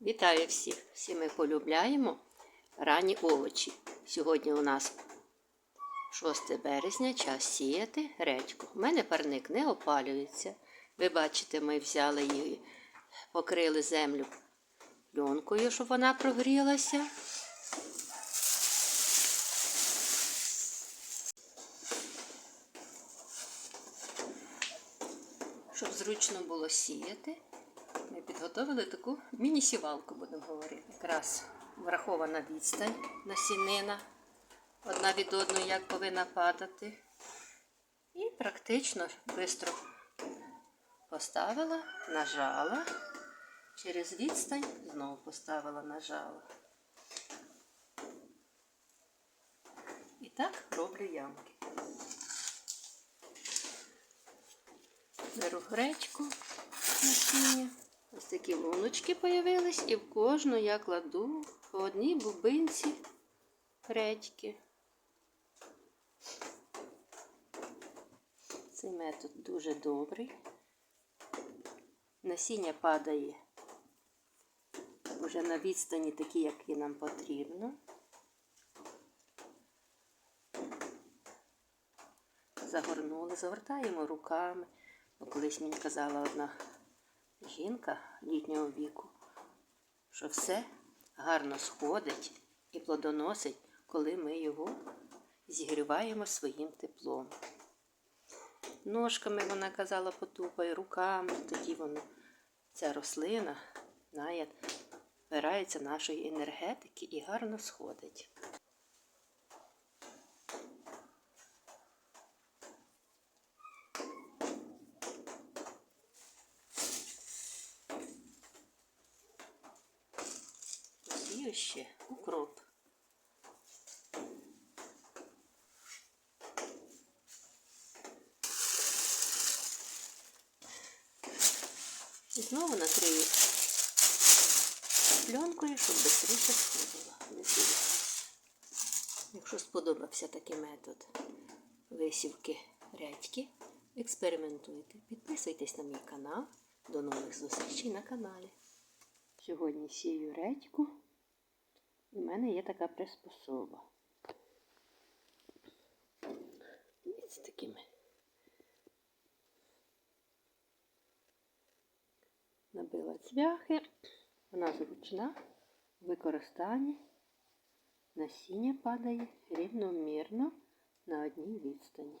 Вітаю всіх! Всі ми полюбляємо ранні овочі. Сьогодні у нас 6 березня, час сіяти редьку. У мене парник не опалюється. Ви бачите, ми взяли її, покрили землю пленкою, щоб вона прогрілася. Щоб зручно було сіяти, підготовили таку міні-сівалку, будемо говорити. Якраз врахована відстань насінина одна від одної, як повинна падати. І практично швидко поставила, нажала, через відстань знову поставила, нажала. І так роблю ямки. Беру гречку насіння. Такі луночки появились, і в кожну я кладу по одній бубинці гречки. Цей метод дуже добрий. Насіння падає вже на відстані такі, які нам потрібно. Загорнули, загортаємо руками. Колись мені казала одна жінка літнього віку, що все гарно сходить і плодоносить, коли ми його зігріваємо своїм теплом. Ножками вона казала потупає, руками, тоді воно, ця рослина, знає, вбирається нашої енергетики і гарно сходить. Посію ще укроп. І знову накрию пленкою, щоб швидше сходила. Якщо сподобався такий метод висівки рядьки, експериментуйте. Підписуйтесь на мій канал. До нових зустрічей на каналі. Сьогодні сію редьку. У мене є така приспособа. З такими набила цвяхи. Вона зручна в використанні. Насіння падає рівномірно на одній відстані.